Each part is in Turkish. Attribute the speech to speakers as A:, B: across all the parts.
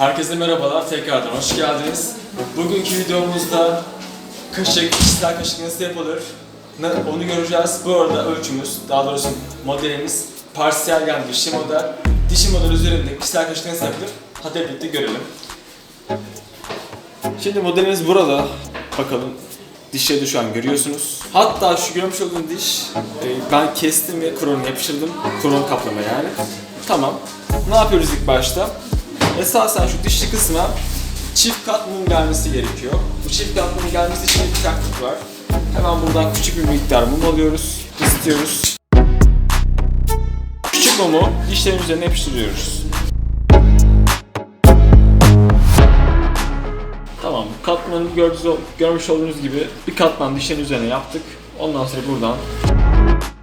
A: Herkese merhabalar, tekrardan hoş geldiniz. Bugünkü videomuzda kaşık, kişisel kaşık nasıl yapılır onu göreceğiz. Bu arada ölçümüz, daha doğrusu modelimiz parsiyel yani dişi model. Dişi model üzerinde kişisel kaşık nasıl yapılır? Hadi birlikte görelim. Şimdi modelimiz burada. Bakalım dişleri şu an görüyorsunuz. Hatta şu görmüş olduğunuz diş e, ben kestim ve kronunu yapıştırdım. Kron kaplama yani. Tamam. Ne yapıyoruz ilk başta? Esasen şu dişli kısma çift kat mum gelmesi gerekiyor. Bu çift kat mum gelmesi için bir taktik var. Hemen buradan küçük bir miktar mum alıyoruz, ısıtıyoruz. Küçük mumu dişlerin üzerine yapıştırıyoruz. Tamam, katmanı görmüş olduğunuz gibi bir katman dişlerin üzerine yaptık. Ondan sonra buradan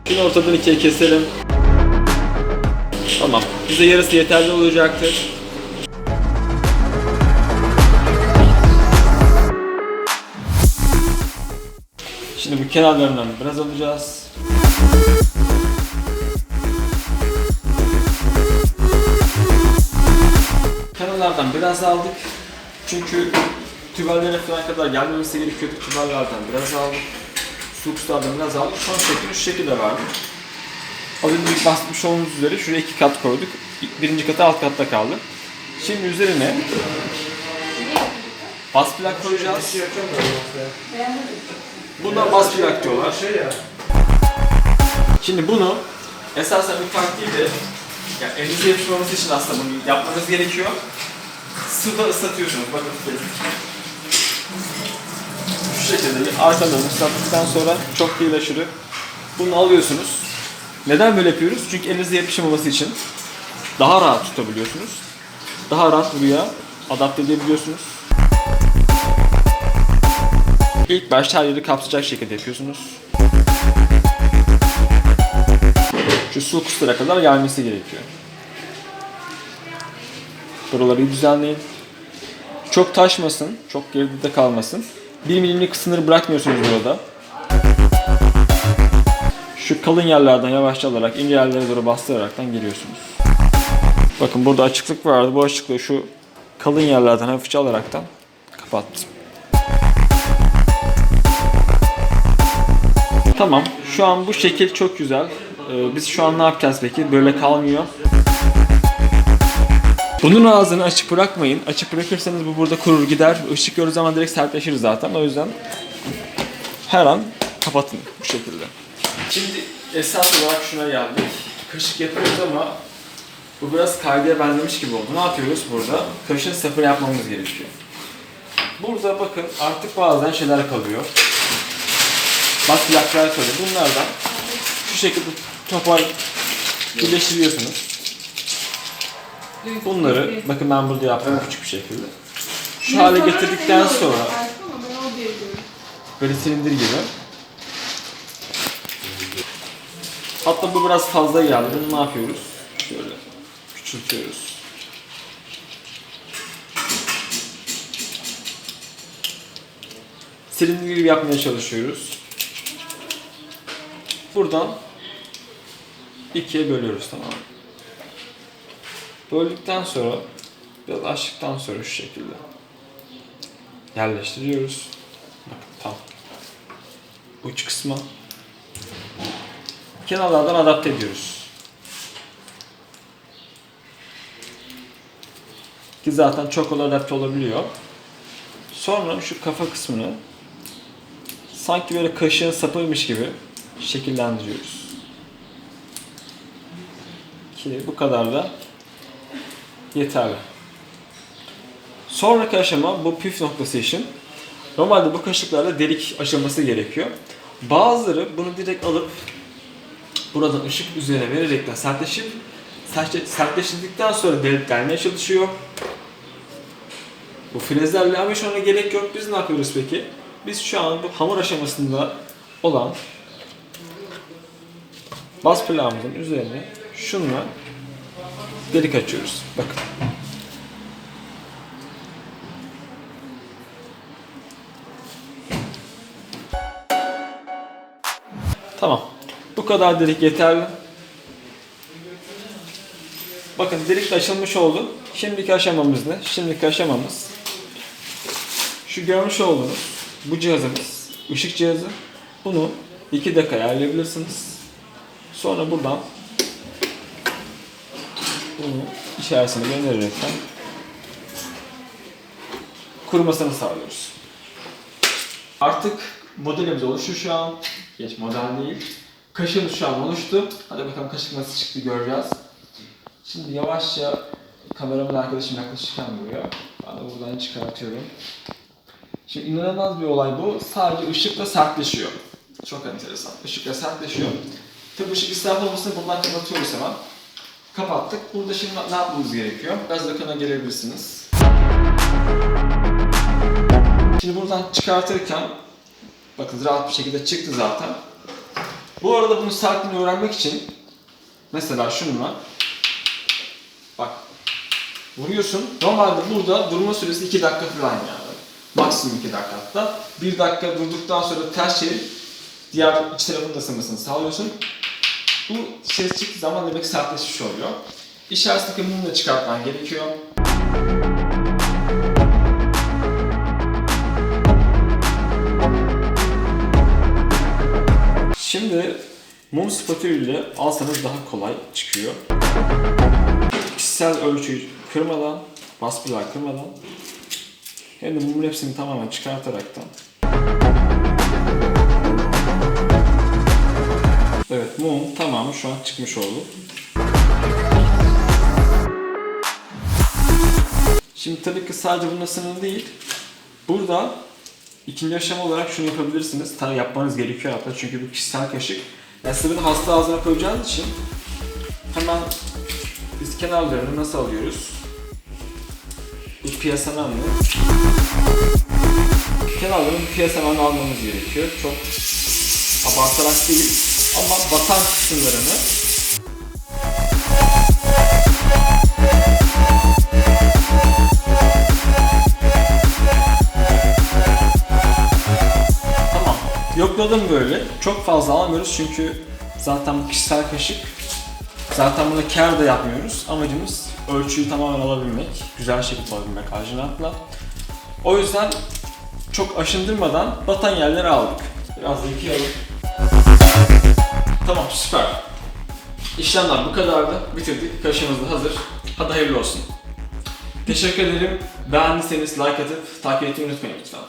A: şunu ortadan ikiye keselim. Tamam, bize yarısı yeterli olacaktır. Şimdi bu kenarlarından biraz alacağız. Kenarlardan biraz aldık. Çünkü tübellere falan kadar gelmemesi gerekiyordu. Tübellerden biraz aldık. Sulkslardan biraz aldık. Son şekli şu şekilde verdik. Az önce bahsetmiş olduğunuz üzere şuraya iki kat koyduk. Birinci katı alt katta kaldı. Şimdi üzerine bas plak koyacağız. Bundan bas plak diyorlar. Şimdi bunu esasen bir fark değil de yani elinize yapışmaması için aslında bunu yapmanız gerekiyor. Suda ıslatıyorsunuz. Bakın şu şekilde arkalarını ıslattıktan sonra çok değil aşırı. Bunu alıyorsunuz. Neden böyle yapıyoruz? Çünkü elinize yapışmaması için daha rahat tutabiliyorsunuz. Daha rahat buraya adapte edebiliyorsunuz. İlk başta her yeri kapsayacak şekilde yapıyorsunuz. Şu su kusura kadar gelmesi gerekiyor. Buraları düzenleyin. Çok taşmasın, çok geride de kalmasın. 1 milimlik sınır bırakmıyorsunuz burada. Şu kalın yerlerden yavaşça alarak ince yerlere doğru bastıraraktan geliyorsunuz. Bakın burada açıklık vardı. Bu açıklığı şu kalın yerlerden hafifçe alaraktan kapattım. Tamam. Şu an bu şekil çok güzel. Ee, biz şu an ne yapacağız peki? Böyle kalmıyor. Bunun ağzını açık bırakmayın. Açık bırakırsanız bu burada kurur gider. Işık gördüğü zaman direkt sertleşir zaten. O yüzden her an kapatın bu şekilde. Şimdi esas olarak şuna geldik. Kaşık yapıyoruz ama bu biraz kaydaya benzemiş gibi oldu. Ne yapıyoruz burada? Kaşın sapını yapmamız gerekiyor. Burada bakın artık bazen şeyler kalıyor. Bak plaklar kalıyor. Bunlardan şu şekilde topar birleştiriyorsunuz. Bunları bakın ben burada yaptım küçük bir şekilde. Şu hale getirdikten sonra böyle silindir gibi. Hatta bu biraz fazla geldi. Bunu ne yapıyoruz? Şöyle küçültüyoruz. Silindir gibi yapmaya çalışıyoruz. Buradan ikiye bölüyoruz tamam mı? Böldükten sonra biraz açtıktan sonra şu şekilde yerleştiriyoruz. Bakın tam uç kısma kenarlardan adapte ediyoruz. Ki zaten çok kolay adapte olabiliyor. Sonra şu kafa kısmını sanki böyle kaşığın sapıymış gibi şekillendiriyoruz. Ki bu kadar da yeterli. Sonraki aşama bu püf noktası için. Normalde bu kaşıklarla delik aşaması gerekiyor. Bazıları bunu direkt alıp buradan ışık üzerine vererekten sertleşip sertleş- sertleştirdikten sonra delik gelmeye çalışıyor. Bu frezlerle ama şu ana gerek yok. Biz ne yapıyoruz peki? Biz şu an bu hamur aşamasında olan bas plağımızın üzerine şunla delik açıyoruz. Bakın. Tamam. Bu kadar delik yeterli. Bakın delik de açılmış oldu. Şimdiki aşamamız ne? Şimdiki aşamamız şu görmüş olduğunuz bu cihazımız, ışık cihazı. Bunu 2 dakika ayarlayabilirsiniz. Sonra buradan bunu içerisine göndererekten kurumasını sağlıyoruz. Artık modelimiz oluştu şu an. Geç model değil. Kaşığımız şu an oluştu. Hadi bakalım kaşık nasıl çıktı göreceğiz. Şimdi yavaşça kameramın arkadaşım yaklaşırken buraya. Ben de buradan çıkartıyorum. Şimdi inanılmaz bir olay bu. Sadece ışıkla sertleşiyor. Çok enteresan. Işıkla sertleşiyor. Tabii ışık israf olmasını buradan kapatıyoruz hemen. Kapattık. Burada şimdi ne yapmamız gerekiyor? Biraz yakına gelebilirsiniz. Şimdi buradan çıkartırken bakın rahat bir şekilde çıktı zaten. Bu arada bunu sertliğini öğrenmek için mesela şununla bak vuruyorsun. Normalde burada durma süresi 2 dakika falan yani. Maksimum 2 dakika hatta. 1 dakika durduktan sonra ters çevirip diğer iç tarafın da ısınmasını sağlıyorsun. Bu ses çıktığı zaman demek sertleşmiş oluyor. İçerisindeki mumu da çıkartman gerekiyor. Şimdi mum spatülüyle alsanız daha kolay çıkıyor. Kişisel ölçüyü kırmadan, baskılar kırmadan hem de mumun hepsini tamamen çıkartaraktan Evet mum tamamı şu an çıkmış oldu. Şimdi tabii ki sadece bununla sınırlı değil. Burada ikinci aşama olarak şunu yapabilirsiniz. Tabii yapmanız gerekiyor hatta çünkü bu kişisel kaşık. Yani bunu hasta ağzına koyacağınız için hemen biz kenarlarını nasıl alıyoruz? Bu piyasadan mı? Kenarların piyasadan almamız gerekiyor. Çok abartarak değil ama batan kısımlarını Tamam. Yokladım böyle. Çok fazla almıyoruz çünkü zaten bu kişisel kaşık. Zaten buna kar da yapmıyoruz. Amacımız ölçüyü tamamen alabilmek. Güzel şekilde alabilmek arginatla. O yüzden çok aşındırmadan batan yerleri aldık. Biraz yıkayalım. Tamam süper. İşlemler bu kadardı. Bitirdik. Kaşığımız da hazır. Hadi hayırlı olsun. Teşekkür ederim. Beğendiyseniz like atıp takip etmeyi unutmayın lütfen.